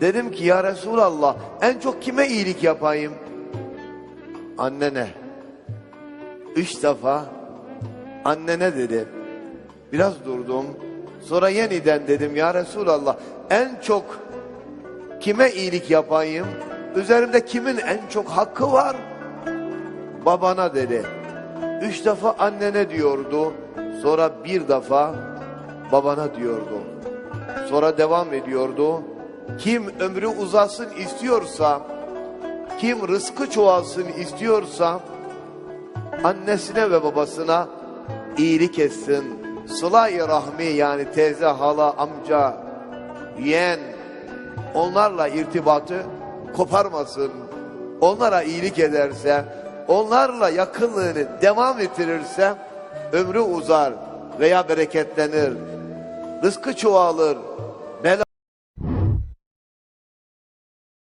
Dedim ki ya Resulallah en çok kime iyilik yapayım? Annene. Üç defa annene dedi. Biraz durdum. Sonra yeniden dedim ya Resulallah en çok kime iyilik yapayım? Üzerimde kimin en çok hakkı var? Babana dedi. Üç defa annene diyordu. Sonra bir defa babana diyordu. Sonra devam ediyordu. Kim ömrü uzasın istiyorsa, kim rızkı çoğalsın istiyorsa, annesine ve babasına iyilik etsin. Sıla-i rahmi yani teyze, hala, amca, yeğen, onlarla irtibatı koparmasın. Onlara iyilik ederse, onlarla yakınlığını devam ettirirse, ömrü uzar veya bereketlenir. Rızkı çoğalır,